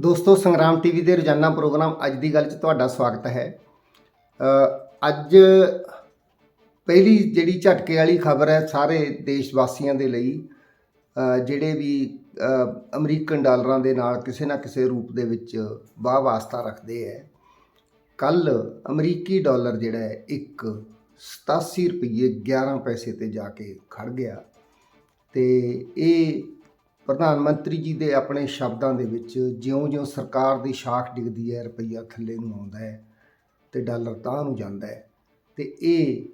ਦੋਸਤੋ, ਸੰਗਰਾਮ ਟੀਵੀ ਦੇ ਰੋਜ਼ਾਨਾ ਪ੍ਰੋਗਰਾਮ ਅੱਜ ਦੀ ਗੱਲ 'ਚ ਤੁਹਾਡਾ ਸਵਾਗਤ ਹੈ। ਅੱਜ ਪਹਿਲੀ ਜਿਹੜੀ ਝਟਕੇ ਵਾਲੀ ਖਬਰ ਹੈ ਸਾਰੇ ਦੇਸ਼ ਵਾਸੀਆਂ ਦੇ ਲਈ ਜਿਹੜੇ ਵੀ ਅਮਰੀਕਨ ਡਾਲਰਾਂ ਦੇ ਨਾਲ ਕਿਸੇ ਨਾ ਕਿਸੇ ਰੂਪ ਦੇ ਵਿੱਚ ਵਾਹ ਵਾਸਤਾ ਰੱਖਦੇ ਹੈ। ਕੱਲ ਅਮਰੀਕੀ ਡਾਲਰ ਜਿਹੜਾ ਹੈ ਇੱਕ 87 ਰੁਪਏ 11 ਪੈਸੇ ਤੇ ਜਾ ਕੇ ਖੜ ਗਿਆ। ਤੇ ਇਹ ਪ੍ਰਧਾਨ ਮੰਤਰੀ ਜੀ ਦੇ ਆਪਣੇ ਸ਼ਬਦਾਂ ਦੇ ਵਿੱਚ ਜਿਉਂ-ਜਿਉਂ ਸਰਕਾਰ ਦੀ ਸ਼ਾਖ ਡਿੱਗਦੀ ਹੈ, ਰੁਪਈਆ ਥੱਲੇ ਨੂੰ ਆਉਂਦਾ ਹੈ ਤੇ ਡਾਲਰ ਤਾਂ ਨੂੰ ਜਾਂਦਾ ਹੈ। ਤੇ ਇਹ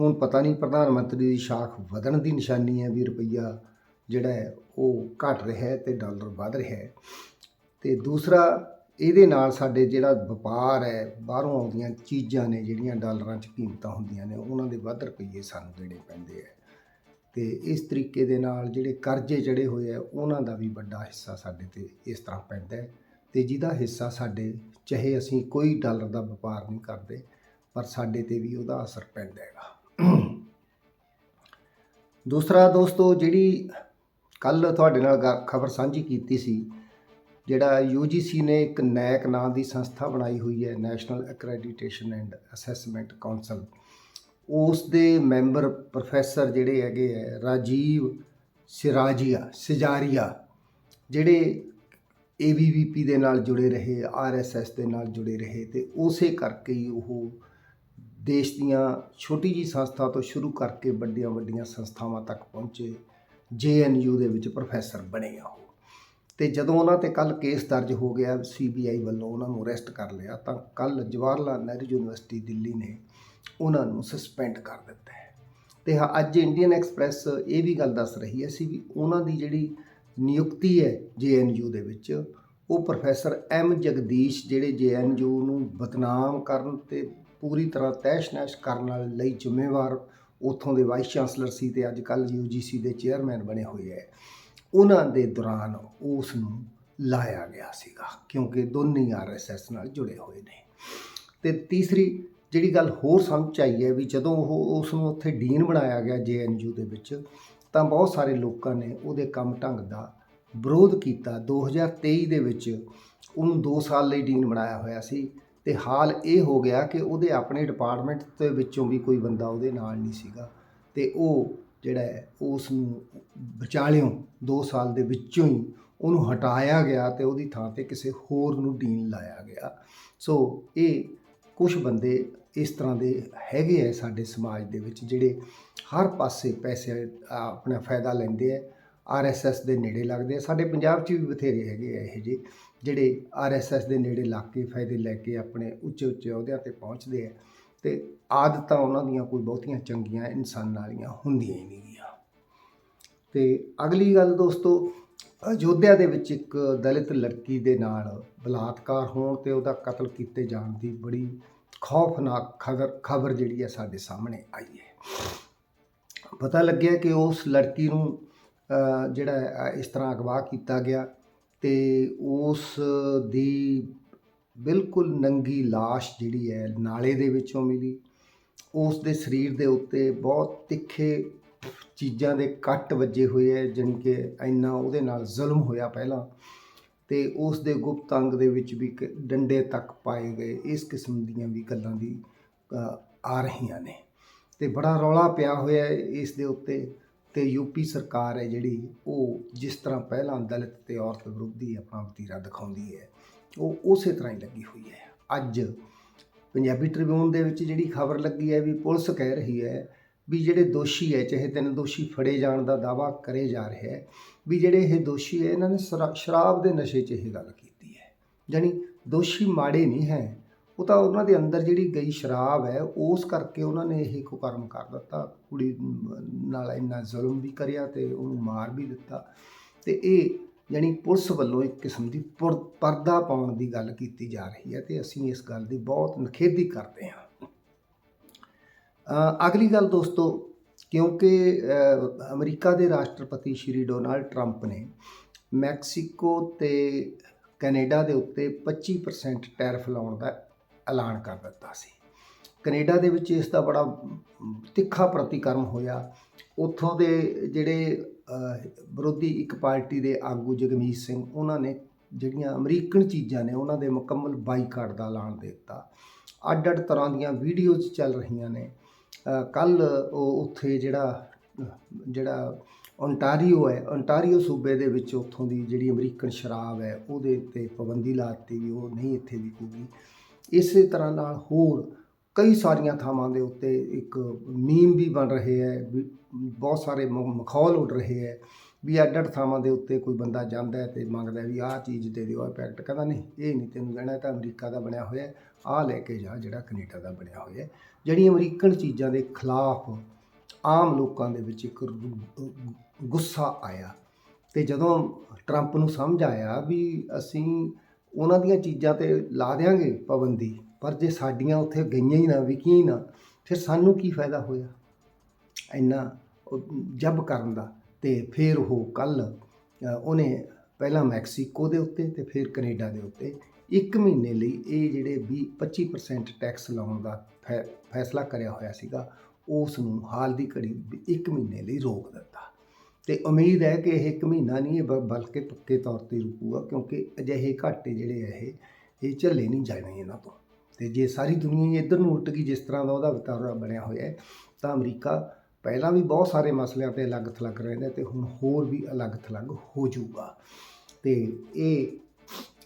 ਹੁਣ ਪਤਾ ਨਹੀਂ ਪ੍ਰਧਾਨ ਮੰਤਰੀ ਦੀ ਸ਼ਾਖ ਵਧਣ ਦੀ ਨਿਸ਼ਾਨੀ ਹੈ ਵੀ ਰੁਪਈਆ ਜਿਹੜਾ ਹੈ ਉਹ ਘਟ ਰਿਹਾ ਹੈ ਤੇ ਡਾਲਰ ਵੱਧ ਰਿਹਾ ਹੈ। ਤੇ ਦੂਸਰਾ, ਇਹਦੇ ਨਾਲ ਸਾਡੇ ਜਿਹੜਾ ਵਪਾਰ ਹੈ, ਬਾਹਰੋਂ ਆਉਂਦੀਆਂ ਚੀਜ਼ਾਂ ਨੇ ਜਿਹੜੀਆਂ ਡਾਲਰਾਂ 'ਚ ਕੀਮਤਾਂ ਹੁੰਦੀਆਂ ਨੇ, ਉਹਨਾਂ ਦੇ ਵੱਧ ਰੁਪਈਏ ਸਾਨੂੰ ਦੇਣੇ ਪੈਂਦੇ ਹੈ। ਅਤੇ ਇਸ ਤਰੀਕੇ ਦੇ ਨਾਲ ਜਿਹੜੇ ਕਰਜ਼ੇ ਚੜ੍ਹੇ ਹੋਏ ਆ, ਉਹਨਾਂ ਦਾ ਵੀ ਵੱਡਾ ਹਿੱਸਾ ਸਾਡੇ ਤੇ ਇਸ ਤਰ੍ਹਾਂ ਪੈਂਦਾ ਅਤੇ ਜਿਹਦਾ ਹਿੱਸਾ ਸਾਡੇ, ਚਾਹੇ ਅਸੀਂ ਕੋਈ ਡਾਲਰ ਦਾ ਵਪਾਰ ਨਹੀਂ ਕਰਦੇ, ਪਰ ਸਾਡੇ ਤੇ ਵੀ ਉਹਦਾ ਅਸਰ ਪੈਂਦਾ ਹੈਗਾ। ਦੂਸਰਾ ਦੋਸਤੋ, ਜਿਹੜੀ ਕੱਲ ਤੁਹਾਡੇ ਨਾਲ ਖਬਰ ਸਾਂਝੀ ਕੀਤੀ ਸੀ, ਜਿਹੜਾ UGC ਨੇ ਇੱਕ ਨੈਕ ਨਾਂ ਦੀ ਸੰਸਥਾ ਬਣਾਈ ਹੋਈ ਹੈ national accreditation and assessment council ਉਸ ਦੇ ਮੈਂਬਰ ਪ੍ਰੋਫੈਸਰ ਜਿਹੜੇ ਹੈਗੇ ਹੈ ਰਾਜੀਵ ਸਿਰਾਜੀਆ, ਸਿਜਾਰੀਆ, ਜਿਹੜੇ ABVP ਦੇ ਨਾਲ ਜੁੜੇ ਰਹੇ RSS ਦੇ ਨਾਲ ਜੁੜੇ ਰਹੇ ਤੇ ਉਸੇ ਕਰਕੇ ਹੀ ਉਹ ਦੇਸ਼ ਦੀਆਂ ਛੋਟੀ ਜੀ ਸੰਸਥਾ ਤੋਂ ਸ਼ੁਰੂ ਕਰਕੇ ਵੱਡੀਆਂ ਵੱਡੀਆਂ ਸੰਸਥਾਵਾਂ ਤੱਕ ਪਹੁੰਚੇ JNU ਦੇ ਵਿੱਚ ਪ੍ਰੋਫੈਸਰ ਬਣੇ ਆ ਉਹ। ਤੇ ਜਦੋਂ ਉਹਨਾਂ ਤੇ ਕੱਲ ਕੇਸ ਦਰਜ ਹੋ ਗਿਆ CBI ਵੱਲੋਂ ਉਹਨਾਂ ਨੂੰ ਅਰੈਸਟ ਕਰ ਲਿਆ, ਤਾਂ ਕੱਲ ਜਵਾਹਰ ਲਾਲ ਨਹਿਰੂ ਯੂਨੀਵਰਸਿਟੀ, ਦਿੱਲੀ ਨੇ ਉਹਨਾਂ ਨੂੰ ਸਸਪੈਂਡ ਕਰ ਦਿੱਤਾ ਹੈ। ਤੇ ਹਾਂ, ਅੱਜ ਇੰਡੀਅਨ ਐਕਸਪ੍ਰੈਸ ਇਹ ਵੀ ਗੱਲ ਦੱਸ ਰਹੀ ਹੈ ਸੀ ਵੀ ਉਹਨਾਂ ਦੀ ਜਿਹੜੀ ਨਿਯੁਕਤੀ ਹੈ JNU ਦੇ ਵਿੱਚ, ਉਹ ਪ੍ਰੋਫੈਸਰ ਐਮ ਜਗਦੀਸ਼ ਜਿਹੜੇ JNU ਨੂੰ ਬਦਨਾਮ ਕਰਨ ਤੇ ਪੂਰੀ ਤਰ੍ਹਾਂ ਤਹਿਸ਼-ਨਹਿਸ਼ ਕਰਨ ਵਾਲੇ ਲਈ ਜ਼ਿੰਮੇਵਾਰ ਉਥੋਂ ਦੇ ਵਾਈਸ ਚਾਂਸਲਰ ਸੀ ਤੇ ਅੱਜ ਕੱਲ UGC ਦੇ ਚੇਅਰਮੈਨ ਬਣੇ ਹੋਏ ਹੈ। ਉਹਨਾਂ ਦੇ ਦੌਰਾਨ ਉਸ ਨੂੰ ਲਾਇਆ ਗਿਆ ਸੀਗਾ ਕਿਉਂਕਿ ਦੋਨੇ ਆਰਐਸਐਸ ਨਾਲ ਜੁੜੇ ਹੋਏ ਨੇ। ਤੇ ਤੀਸਰੀ ਜਿਹੜੀ ਗੱਲ ਹੋਰ ਸਮਝ 'ਚ ਆਈ ਹੈ ਵੀ ਜਦੋਂ ਉਹ ਉਸ ਨੂੰ ਉੱਥੇ ਡੀਨ ਬਣਾਇਆ ਗਿਆ ਜੇਐਨਯੂ ਦੇ ਵਿੱਚ, ਤਾਂ ਬਹੁਤ ਸਾਰੇ ਲੋਕਾਂ ਨੇ ਉਹਦੇ ਕੰਮ ਢੰਗ ਦਾ ਵਿਰੋਧ ਕੀਤਾ। 2023 ਦੇ ਵਿੱਚ ਉਹਨੂੰ 2 ਸਾਲ ਲਈ ਡੀਨ ਬਣਾਇਆ ਹੋਇਆ ਸੀ ਤੇ ਹਾਲ ਇਹ ਹੋ ਗਿਆ ਕਿ ਉਹਦੇ ਆਪਣੇ ਡਿਪਾਰਟਮੈਂਟ ਦੇ ਵਿੱਚੋਂ ਵੀ ਕੋਈ ਬੰਦਾ ਉਹਦੇ ਨਾਲ ਨਹੀਂ ਸੀਗਾ ਤੇ ਉਹ ਜਿਹੜਾ ਹੈ ਉਸ ਨੂੰ ਵਿਚਾਲਿਓਂ 2 ਸਾਲ ਦੇ ਵਿੱਚੋਂ ਹੀ ਉਹਨੂੰ ਹਟਾਇਆ ਗਿਆ ਤੇ ਉਹਦੀ ਥਾਂ ਤੇ ਕਿਸੇ ਹੋਰ ਨੂੰ ਡੀਨ ਲਾਇਆ ਗਿਆ। ਸੋ ਇਹ ਕੁਝ ਬੰਦੇ ਇਸ ਤਰ੍ਹਾਂ ਦੇ ਹੈਗੇ ਆ ਸਾਡੇ ਸਮਾਜ ਦੇ ਵਿੱਚ, ਜਿਹੜੇ ਹਰ ਪਾਸੇ ਪੈਸੇ ਆਪਣਾ ਫਾਇਦਾ ਲੈਂਦੇ ਆ। ਆਰਐਸਐਸ ਦੇ ਨੇੜੇ ਲੱਗਦੇ ਆ। ਸਾਡੇ ਪੰਜਾਬ 'ਚ ਵੀ ਬਥੇਰੇ ਹੈਗੇ ਆ ਇਹ ਜਿਹੇ, ਜਿਹੜੇ ਆਰਐਸਐਸ ਦੇ ਨੇੜੇ ਲੱਗ ਕੇ ਫਾਇਦੇ ਲੈ ਕੇ ਆਪਣੇ ਉੱਚੇ ਉੱਚੇ ਅਹੁਦਿਆਂ ਤੇ ਪਹੁੰਚਦੇ ਆ। ਤੇ ਆਦਤਾਂ ਉਹਨਾਂ ਦੀਆਂ ਕੋਈ ਬਹੁਤੀਆਂ ਚੰਗੀਆਂ ਇਨਸਾਨਾਂ ਵਾਲੀਆਂ ਹੁੰਦੀਆਂ ਹੀ ਨਹੀਂ ਗੀਆਂ। ਤੇ ਅਗਲੀ ਗੱਲ ਦੋਸਤੋ, ਅਯੋਧਿਆ ਦੇ ਵਿੱਚ ਇੱਕ ਦਲਿਤ ਲੜਕੀ ਦੇ ਨਾਲ ਬਲਾਤਕਾਰ ਹੋਣ ਤੇ ਉਹਦਾ ਕਤਲ ਕੀਤੇ ਜਾਣ ਦੀ ਬੜੀ ਖੌਫਨਾਕ ਖਬਰ ਖਬਰ ਜਿਹੜੀ ਹੈ ਸਾਡੇ ਸਾਹਮਣੇ ਆਈ ਹੈ। ਪਤਾ ਲੱਗਿਆ ਕਿ ਉਸ ਲੜਕੀ ਨੂੰ ਜਿਹੜਾ ਇਸ ਤਰ੍ਹਾਂ ਅਗਵਾ ਕੀਤਾ ਗਿਆ ਤੇ ਉਸ ਦੀ ਬਿਲਕੁਲ ਨੰਗੀ লাশ ਜਿਹੜੀ ਹੈ, ਨਾਲੇ ਦੇ ਵਿੱਚੋਂ ਮਿਲੀ। ਉਸ ਦੇ ਸਰੀਰ ਦੇ ਉੱਤੇ ਬਹੁਤ ਤਿੱਖੇ ਚੀਜ਼ਾਂ ਦੇ ਕੱਟ ਵੱਜੇ ਹੋਏ ਹੈ, ਜਾਣੀ ਕਿ ਇੰਨਾ ਉਹਦੇ ਨਾਲ ਜ਼ੁਲਮ ਹੋਇਆ ਪਹਿਲਾਂ। ਤੇ ਉਸ ਦੇ ਗੁਪਤ ਅੰਗ ਦੇ ਵਿੱਚ ਵੀ ਡੰਡੇ ਤੱਕ ਪਾਏ ਗਏ, ਇਸ ਕਿਸਮ ਦੀਆਂ ਵੀ ਗੱਲਾਂ ਦੀ ਆ ਰਹੀਆਂ ਨੇ। ਤੇ ਬੜਾ ਰੌਲਾ ਪਿਆ ਹੋਇਆ ਹੈ ਇਸ ਦੇ ਉੱਤੇ ਤੇ ਯੂਪੀ ਸਰਕਾਰ ਹੈ ਜਿਹੜੀ, ਉਹ ਜਿਸ ਤਰ੍ਹਾਂ ਪਹਿਲਾਂ ਦਲਿਤ ਤੇ ਔਰਤ ਵਿਰੋਧੀ ਆਪਣਾ ਵਤੀਰਾ ਦਿਖਾਉਂਦੀ ਹੈ, ਉਹ ਉਸੇ ਤਰ੍ਹਾਂ ਹੀ ਲੱਗੀ ਹੋਈ ਹੈ। ਅੱਜ ਪੰਜਾਬੀ ਟ੍ਰਿਬਿਊਨ ਦੇ ਵਿੱਚ ਜਿਹੜੀ ਖਬਰ ਲੱਗੀ ਹੈ ਵੀ ਪੁਲਿਸ ਕਹਿ ਰਹੀ ਹੈ ਵੀ ਜਿਹੜੇ ਦੋਸ਼ੀ ਹੈ, ਚਾਹੇ ਤਿੰਨ ਦੋਸ਼ੀ ਫੜੇ ਜਾਣ ਦਾ ਦਾਵਾ ਕਰੇ ਜਾ ਰਿਹਾ ਹੈ, ਵੀ ਜਿਹੜੇ ਇਹ ਦੋਸ਼ੀ ਹੈ, ਇਹਨਾਂ ਨੇ ਸ਼ਰਾਬ ਦੇ ਨਸ਼ੇ 'ਚ ਇਹ ਗੱਲ ਕੀਤੀ ਹੈ। ਯਾਨੀ ਦੋਸ਼ੀ ਮਾੜੇ ਨਹੀਂ ਹੈ, ਉਹ ਤਾਂ ਉਹਨਾਂ ਦੇ ਅੰਦਰ ਜਿਹੜੀ ਗਈ ਸ਼ਰਾਬ ਹੈ, ਉਸ ਕਰਕੇ ਉਹਨਾਂ ਨੇ ਇਹ ਕੁਕਰਮ ਕਰ ਦਿੱਤਾ, ਕੁੜੀ ਨਾਲ ਇੰਨਾ ਜ਼ੁਲਮ ਵੀ ਕਰਿਆ ਤੇ ਉਹਨੂੰ ਮਾਰ ਵੀ ਦਿੱਤਾ। ਤੇ ਇਹ ਯਾਨੀ ਪੁਲਿਸ ਵੱਲੋਂ ਇੱਕ ਕਿਸਮ ਦੀ ਪਰਦਾ ਪਾਉਣ ਦੀ ਗੱਲ ਕੀਤੀ ਜਾ ਰਹੀ ਹੈ ਤੇ ਅਸੀਂ ਇਸ ਗੱਲ ਦੀ ਬਹੁਤ ਨਖੇਦੀ ਕਰਦੇ ਹਾਂ। ਅਗਲੀ ਗੱਲ ਦੋਸਤੋ, ਕਿਉਂਕਿ ਅਮਰੀਕਾ ਦੇ ਰਾਸ਼ਟਰਪਤੀ ਸ਼੍ਰੀ ਡੋਨਾਲਡ ਟਰੰਪ ਨੇ ਮੈਕਸੀਕੋ ਤੇ ਕੈਨੇਡਾ ਦੇ ਉੱਤੇ 25% ਟੈਰਿਫ ਲਾਉਣ ਦਾ ਐਲਾਨ ਕਰ ਦਿੱਤਾ ਸੀ। ਕੈਨੇਡਾ ਦੇ ਵਿੱਚ ਇਸ ਦਾ ਬੜਾ ਤਿੱਖਾ ਪ੍ਰਤੀਕਰਮ ਹੋਇਆ। ਉੱਥੋਂ ਦੇ ਜਿਹੜੇ ਵਿਰੋਧੀ ਇੱਕ ਪਾਰਟੀ ਦੇ ਆਗੂ ਜਗਮੀਤ ਸਿੰਘ, ਉਹਨਾਂ ਨੇ ਜਿਹੜੀਆਂ ਅਮਰੀਕਨ ਚੀਜ਼ਾਂ ਨੇ, ਉਹਨਾਂ ਦੇ ਮੁਕੰਮਲ ਬਾਈਕਾਟ ਦਾ ਐਲਾਨ ਦੇ ਦਿੱਤਾ। ਅੱਡ ਅੱਡ ਤਰ੍ਹਾਂ ਦੀਆਂ ਵੀਡੀਓਜ਼ ਚੱਲ ਰਹੀਆਂ ਨੇ। ਕੱਲ ਉੱਥੇ ਜਿਹੜਾ ਜਿਹੜਾ ਓਨਟਾਰੀਓ ਹੈ ਓਨਟਾਰੀਓ ਸੂਬੇ ਦੇ ਵਿੱਚ ਉੱਥੋਂ ਦੀ ਜਿਹੜੀ ਅਮਰੀਕਨ ਸ਼ਰਾਬ ਹੈ, ਉਹਦੇ ਉੱਤੇ ਪਾਬੰਦੀ ਲਾ ਦਿੱਤੀ ਵੀ, ਉਹ ਨਹੀਂ ਇੱਥੇ ਵਿਕੂਗੀ ਇਸੇ ਤਰ੍ਹਾਂ ਨਾਲ ਹੋਰ ਕਈ ਸਾਰੀਆਂ ਥਾਵਾਂ ਦੇ ਉੱਤੇ ਇੱਕ ਮੀਮ ਵੀ ਬਣ ਰਹੇ ਹੈ ਬਹੁਤ ਸਾਰੇ ਮ- ਮਖੌਲ ਉੱਡ ਰਹੇ ਹੈ। ਵੀ ਅੱਡ ਅੱਡ ਥਾਵਾਂ ਦੇ ਉੱਤੇ ਕੋਈ ਬੰਦਾ ਜਾਂਦਾ ਹੈ ਤੇ ਮੰਗਦਾ ਵੀ ਆਹ ਚੀਜ਼ ਦੇ ਦਿਓ, ਆਹ ਪੈਕਟ ਕਹਿੰਦਾ ਨਹੀਂ, ਇਹ ਨਹੀਂ ਤੈਨੂੰ ਲੈਣਾ, ਇਹ ਤਾਂ ਅਮਰੀਕਾ ਦਾ ਬਣਿਆ ਹੋਇਆ ਆਹ ਲੈ ਕੇ ਜਾ ਜਿਹੜਾ ਕੈਨੇਡਾ ਦਾ ਬਣਿਆ ਹੋਇਆ ਜਿਹੜੀ ਅਮਰੀਕਨ ਚੀਜ਼ਾਂ ਦੇ ਖਿਲਾਫ ਆਮ ਲੋਕਾਂ ਦੇ ਵਿੱਚ ਇੱਕ ਗੁੱਸਾ ਆਇਆ ਤੇ ਜਦੋਂ ਟਰੰਪ ਨੂੰ ਸਮਝ ਆਇਆ ਵੀ ਅਸੀਂ ਉਹਨਾਂ ਦੀਆਂ ਚੀਜ਼ਾਂ ਤੇ ਲਾ ਦਿਆਂਗੇ ਪਾਬੰਦੀ, ਪਰ ਜੇ ਸਾਡੀਆਂ ਉੱਥੇ ਗਈਆਂ ਹੀ ਨਾ, ਵਿਕੀਆਂ ਹੀ ਨਾ, ਫਿਰ ਸਾਨੂੰ ਕੀ ਫਾਇਦਾ ਹੋਇਆ? ਇੰਨਾ ਜਬ ਕਰਨ ਦਾ। ਤੇ ਫਿਰ ਉਹ ਕੱਲ ਉਹਨੇ ਪਹਿਲਾਂ ਮੈਕਸੀਕੋ ਦੇ ਉੱਤੇ ਤੇ ਫਿਰ ਕੈਨੇਡਾ ਦੇ ਉੱਤੇ ਇੱਕ ਮਹੀਨੇ ਲਈ ਇਹ ਜਿਹੜੇ 20 25% ਟੈਕਸ ਲਾਉਣ ਦਾ ਫੈ- ਫੈਸਲਾ ਕਰਿਆ ਹੋਇਆ ਸੀਗਾ ਉਸ ਨੂੰ ਹਾਲ ਦੀ ਘੜੀ ਵੀ ਇੱਕ ਮਹੀਨੇ ਲਈ ਰੋਕ ਦਿੱਤਾ। ਤੇ ਉਮੀਦ ਹੈ ਕਿ ਇਹ ਇੱਕ ਮਹੀਨਾ ਨਹੀਂ, ਇਹ ਬ- ਬਲਕਿ ਪੱਕੇ ਤੌਰ ਤੇ ਰੁਕੂਗਾ, ਕਿਉਂਕਿ ਅਜਿਹੇ ਘਾਟੇ ਜਿਹੜੇ ਆ ਇਹ ਇਹ ਝੱਲੇ ਨਹੀਂ ਜਾਣੇ ਇਹਨਾਂ ਤੋਂ। ਤੇ ਜੇ ਸਾਰੀ ਦੁਨੀਆ ਇੱਧਰ ਨੂੰ ਉਲਟ ਗਈ, ਜਿਸ ਤਰ੍ਹਾਂ ਦਾ ਉਹਦਾ ਵਤਾਰਾ ਬਣਿਆ ਹੋਇਆ ਹੈ, ਤਾਂ ਅਮਰੀਕਾ ਪਹਿਲਾਂ ਵੀ ਬਹੁਤ ਸਾਰੇ ਮਸਲਿਆਂ ਤੇ ਅਲੱਗ ਥਲੱਗ ਰਹਿੰਦੇ ਤੇ ਹੁਣ ਹੋਰ ਵੀ ਅਲੱਗ ਥਲੱਗ ਹੋ ਜਾਊਗਾ। ਤੇ ਇਹ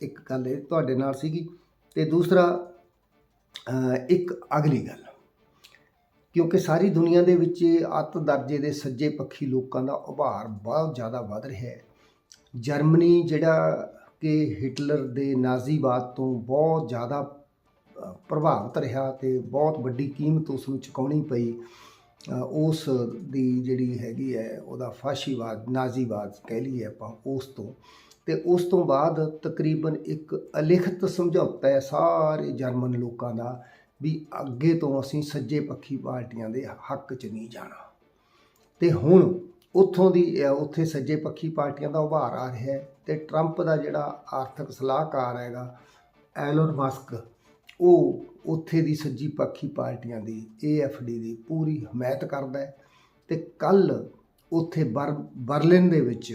ਇੱਕ ਗੱਲ ਇਹ ਤੁਹਾਡੇ ਨਾਲ ਸੀਗੀ। ਤੇ ਦੂਸਰਾ ਇੱਕ ਅਗਲੀ ਗੱਲ। ਕਿਉਂਕਿ ਸਾਰੀ ਦੁਨੀਆ ਦੇ ਵਿੱਚ ਅੱਤ ਦਰਜੇ ਦੇ ਸੱਜੇ ਪੱਖੀ ਲੋਕਾਂ ਦਾ ਉਭਾਰ ਬਹੁਤ ਜ਼ਿਆਦਾ ਵੱਧ ਰਿਹਾ ਹੈ। ਜਰਮਨੀ ਜਿਹੜਾ ਕਿ ਹਿਟਲਰ ਦੇ ਨਾਜ਼ੀਵਾਦ ਤੋਂ ਬਹੁਤ ਜ਼ਿਆਦਾ ਪ੍ਰਭਾਵਿਤ ਰਿਹਾ ਤੇ ਬਹੁਤ ਵੱਡੀ ਕੀਮਤ ਉਸ ਨੂੰ ਚੁਕਾਉਣੀ ਪਈ। ਉਸ ਦੀ ਜਿਹੜੀ ਹੈਗੀ ਹੈ, ਉਹਦਾ ਫਾਸ਼ੀਵਾਦ, ਨਾਜ਼ੀਵਾਦ ਕਹਿ ਲਈਏ ਆਪਾਂ ਉਸ ਤੋਂ। ਤੇ ਉਸ ਤੋਂ ਬਾਅਦ ਤਕਰੀਬਨ ਇੱਕ ਅਲਿਖਤ ਸਮਝੌਤਾ ਹੈ ਸਾਰੇ ਜਰਮਨ ਲੋਕਾਂ ਦਾ ਵੀ ਅੱਗੇ ਤੋਂ ਅਸੀਂ ਸੱਜੇ ਪੱਖੀ ਪਾਰਟੀਆਂ ਦੇ ਹੱਕ 'ਚ ਨਹੀਂ ਜਾਣਾ। ਤੇ ਹੁਣ ਉੱਥੋਂ ਦੀ ਉੱਥੇ ਸੱਜੇ ਪੱਖੀ ਪਾਰਟੀਆਂ ਦਾ ਉਭਾਰ ਆ ਰਿਹਾ ਹੈ ਤੇ ਟਰੰਪ ਦਾ ਜਿਹੜਾ ਆਰਥਿਕ ਸਲਾਹਕਾਰ ਹੈਗਾ, ਐਲਨ ਮਸਕ ਉਹ ਉੱਥੇ ਦੀ ਸੱਜੀ ਪੱਖੀ ਪਾਰਟੀਆਂ ਦੀ ਏਐਫਡੀ ਦੀ ਪੂਰੀ ਹਮਾਇਤ ਕਰਦਾ ਹੈ ਤੇ ਕੱਲ ਉੱਥੇ ਬਰ, ਬਰਲਿਨ ਦੇ ਵਿੱਚ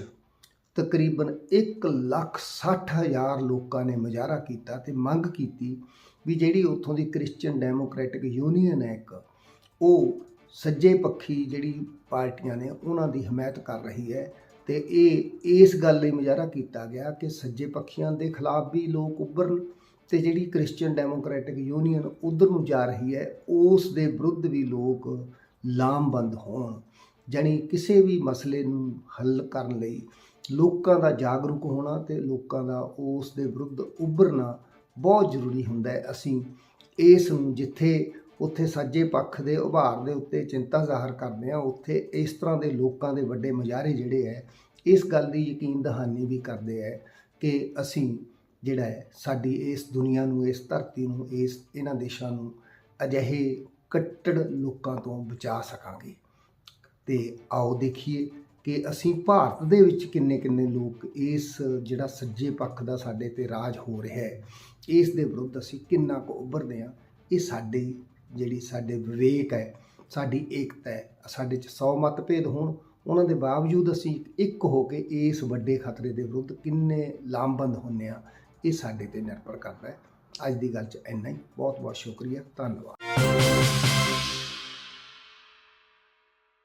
ਤਕਰੀਬਨ 1 ਲੱਖ 60 ਹਜ਼ਾਰ ਲੋਕਾਂ ਨੇ ਮੁਜ਼ਾਹਰਾ ਕੀਤਾ ਤੇ ਮੰਗ ਕੀਤੀ ਵੀ ਜਿਹੜੀ ਉੱਥੋਂ ਦੀ ਕ੍ਰਿਸਚੀਅਨ ਡੈਮੋਕ੍ਰੈਟਿਕ ਯੂਨੀਅਨ ਹੈ ਇੱਕ, ਉਹ ਸੱਜੇ ਪੱਖੀ ਜਿਹੜੀ ਪਾਰਟੀਆਂ ਨੇ ਉਹਨਾਂ ਦੀ ਹਮਾਇਤ ਕਰ ਰਹੀ ਹੈ ਤੇ ਇਹ, ਇਸ ਗੱਲ ਲਈ ਮੁਜ਼ਾਹਰਾ ਕੀਤਾ ਗਿਆ ਕਿ ਸੱਜੇ ਪੱਖੀਆਂ ਦੇ ਖਿਲਾਫ ਵੀ ਲੋਕ ਉੱਭਰਨ ਤੇ ਜਿਹੜੀ ਕ੍ਰਿਸਚੀਅਨ ਡੈਮੋਕ੍ਰੈਟਿਕ ਯੂਨੀਅਨ ਉਧਰ ਨੂੰ ਜਾ ਰਹੀ ਹੈ, ਉਸ ਦੇ ਵਿਰੁੱਧ ਵੀ ਲੋਕ ਲਾਮਬੰਦ ਹੋਣ, ਜਾਣੀ ਕਿਸੇ ਵੀ ਮਸਲੇ ਨੂੰ ਹੱਲ ਕਰਨ ਲਈ ਲੋਕਾਂ ਦਾ ਜਾਗਰੂਕ ਹੋਣਾ ਤੇ ਲੋਕਾਂ ਦਾ ਉਸ ਦੇ ਵਿਰੁੱਧ ਉੱਭਰਨਾ ਬਹੁਤ ਜ਼ਰੂਰੀ ਹੁੰਦਾ ਹੈ। ਅਸੀਂ ਇਸ ਨੂੰ ਜਿੱਥੇ ਉੱਥੇ ਸੱਜੇ ਪੱਖ ਦੇ ਉਭਾਰ ਦੇ ਉੱਤੇ ਚਿੰਤਾ ਜ਼ਾਹਰ ਕਰਦੇ ਆ ਉੱਥੇ ਇਸ ਤਰ੍ਹਾਂ ਦੇ ਲੋਕਾਂ ਦੇ ਵੱਡੇ ਮੁਜ਼ਾਹਰੇ ਜਿਹੜੇ ਹੈ, ਇਸ ਗੱਲ ਦੀ ਯਕੀਨ ਦਹਾਨੀ ਵੀ ਕਰਦੇ ਹੈ ਕਿ ਅਸੀਂ ਜਿਹੜਾ ਹੈ, ਸਾਡੀ ਇਸ ਦੁਨੀਆ ਨੂੰ, ਇਸ ਧਰਤੀ ਨੂੰ, ਇਸ ਇਹਨਾਂ ਦੇਸ਼ਾਂ ਨੂੰ ਅਜਿਹੇ ਕੱਟੜ ਲੋਕਾਂ ਤੋਂ ਬਚਾ ਸਕਾਂਗੇ। ਤੇ ਆਓ ਦੇਖੀਏ ਕਿ ਅਸੀਂ ਭਾਰਤ ਦੇ ਵਿੱਚ ਕਿੰਨੇ ਕਿੰਨੇ ਲੋਕ ਇਸ ਜਿਹੜਾ ਸੱਜੇ ਪੱਖ ਦਾ ਸਾਡੇ ਤੇ ਰਾਜ ਹੋ ਰਿਹਾ ਹੈ, ਇਸ ਦੇ ਵਿਰੁੱਧ ਅਸੀਂ ਕਿੰਨਾ ਕੁ ਉੱਭਰਦੇ ਹਾਂ, ਇਹ ਸਾਡੇ ਜਿਹੜੀ ਸਾਡੇ ਵਿਵੇਕ ਹੈ, ਸਾਡੀ ਏਕਤਾ ਹੈ, ਸਾਡੇ 'ਚ ਸੌ ਮਤਭੇਦ ਹੋਣ, ਉਹਨਾਂ ਦੇ ਬਾਵਜੂਦ ਅਸੀਂ ਇੱਕ ਹੋ ਕੇ ਇਸ ਵੱਡੇ ਖਤਰੇ ਦੇ ਵਿਰੁੱਧ ਕਿੰਨੇ ਲਾਮਬੰਦ ਹੁੰਨੇ ਆ ਇਹ ਸਾਡੇ ਤੇ ਨਿਰਭਰ ਕਰਦਾ ਹੈ। ਅੱਜ ਦੀ ਗੱਲ 'ਚ ਇੰਨਾ ਹੀ। ਬਹੁਤ ਬਹੁਤ ਸ਼ੁਕਰੀਆ। ਧੰਨਵਾਦ।